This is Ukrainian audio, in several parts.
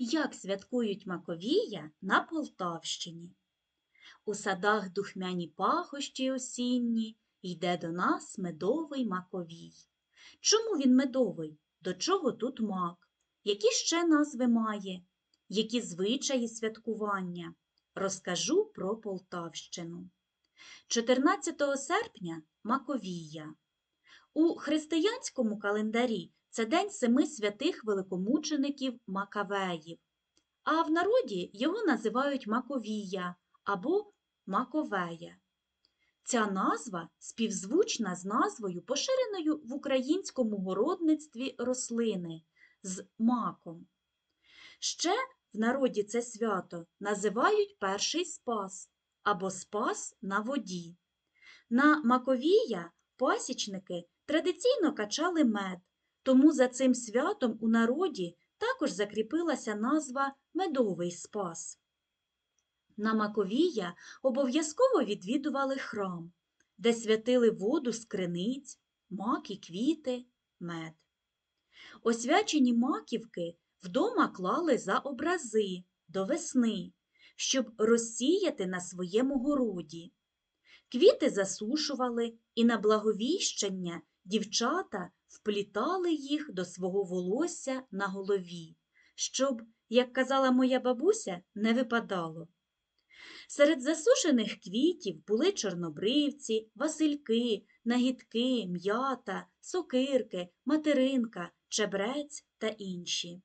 Як святкують Маковія на Полтавщині? У садах духмяні пахощі осінні, йде до нас медовий маковій. Чому він медовий? До чого тут мак? Які ще назви має? Які звичаї святкування? Розкажу про Полтавщину. 14 серпня Маковія. У християнському календарі це День семи святих великомучеників Макавеїв, а в народі його називають Маковія або Маковея. Ця назва співзвучна з назвою, поширеною в українському городництві рослини з маком. Ще в народі це свято називають перший спас або спас на воді. На Маковія пасічники традиційно качали мед, тому за цим святом у народі також закріпилася назва Медовий спас. На Маковія обов'язково відвідували храм, де святили воду з криниць, мак і квіти, мед. Освячені маківки вдома клали за образи до весни, щоб розсіяти на своєму городі. Квіти засушували і на благовіщення дівчата вплітали їх до свого волосся на голові, щоб, як казала моя бабуся, не випадало. Серед засушених квітів були чорнобривці, васильки, нагідки, м'ята, сокирки, материнка, чебрець та інші.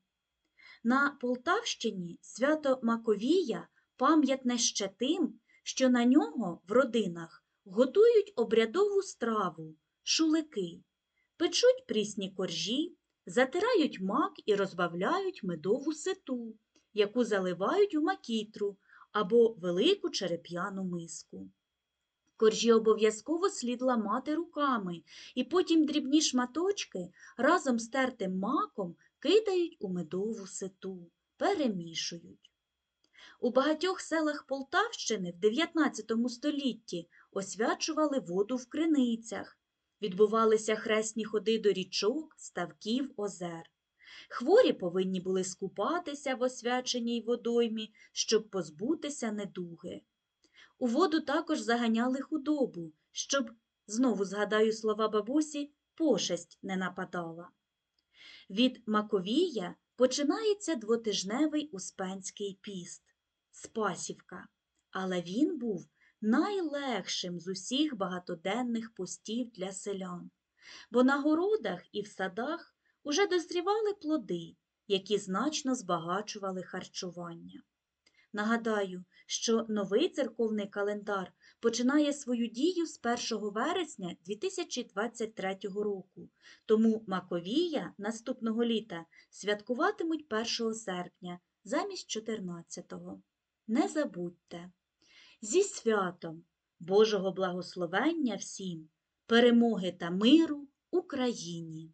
На Полтавщині свято Маковія пам'ятне ще тим, що на нього в родинах готують обрядову страву шулики, печуть прісні коржі, затирають мак і розбавляють медову ситу, яку заливають у макітру або велику череп'яну миску. Коржі обов'язково слід ламати руками, і потім дрібні шматочки разом з тертим маком кидають у медову ситу, перемішують. У багатьох селах Полтавщини в 19 столітті освячували воду в криницях, відбувалися хресні ходи до річок, ставків, озер. Хворі повинні були скупатися в освяченій водоймі, щоб позбутися недуги. У воду також заганяли худобу, щоб, знову згадаю слова бабусі, пошесть не нападала. Від Маковія починається двотижневий успенський піст Спасівка, але він був найлегшим з усіх багатоденних постів для селян, бо на городах і в садах уже дозрівали плоди, які значно збагачували харчування. Нагадаю, що новий церковний календар починає свою дію з 1 вересня 2023 року, тому Маковія наступного літа святкуватимуть 1 серпня замість 14-го. Не забудьте! Зі святом Божого благословення всім, перемоги та миру Україні!